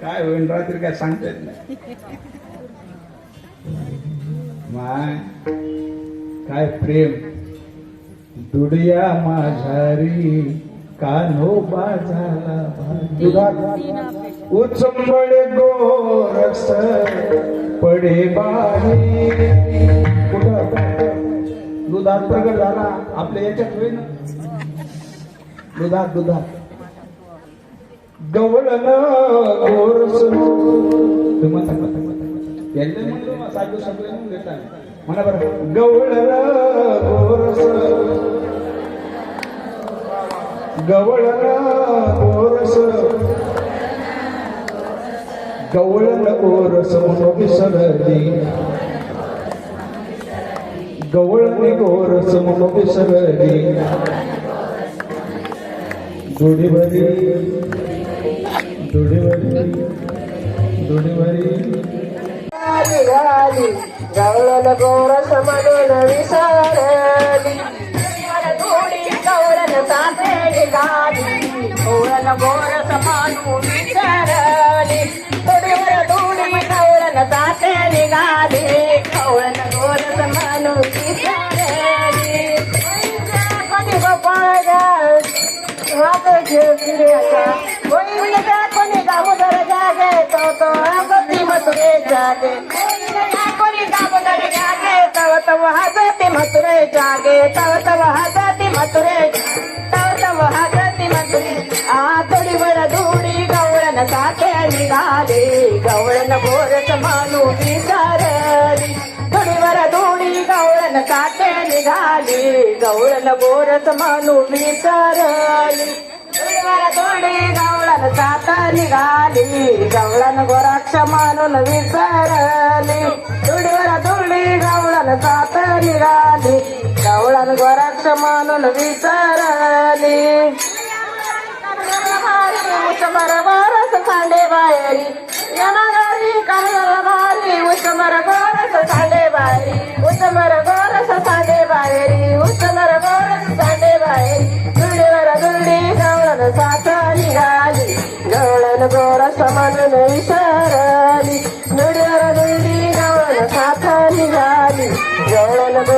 काय होईल रात्री काय सांगता येत नाही. माय काय प्रेम. दुडिया माझारी कानो बाजाला उचंबळे गोरस पडे बाहे कुठं? दुधात प्रगट झाला. आपल्या याच्यात होईल दुधात दुधात. गवळण गोरस साधू सगळे घेता म्हणा बरं. गवळण गोरस गवळण गोरस गवळण गोरस म्हणून विसरली गवळण गोरस म्हणून विसरली जोडी भरी निघाली गवळण गोरस म्हणून विसरली थोडी गवळण साथे निघाली गवळण गोरस म्हणून विसरली. थोडीवर थोडी गवळण साथे निघाली गवळण गोरस म्हणून विसरली. कोणी हात जागे तव तव हजती मथुरे. तव तव हजती मथुरे. आ वर गवळण साथे निघाले. गवळण बोरच मानू विसारली थोडी वर गवळण साथे निघाली. गवळण बोरच मानू विसरली थोडीवर थोडी गवळण साथ निघाली. गवळण गोराक्ष मानून विसरली थोडीवर गवळण साथ राणी गवळण गोराक्ष मानून विसरली बरोबरच सांडे बाहेरी भारी उचमर गोरस सांडे बाहेरी उचमर गोरस सांडे बाहेरी उचमर गोरस सांडे बाहेरी. दुडीवर दुडी गवळण निघाली गवळण गोरस म्हणून विसरली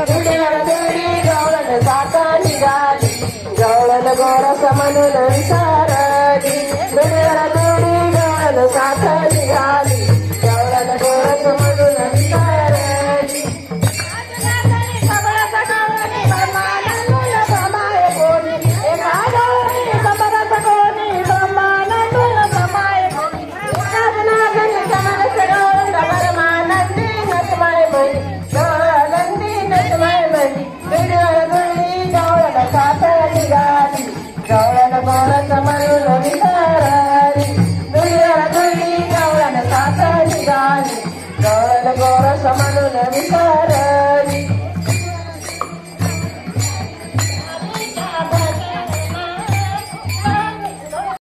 गवळण साथ निघाली. गवळण गोरस म्हणून विसरली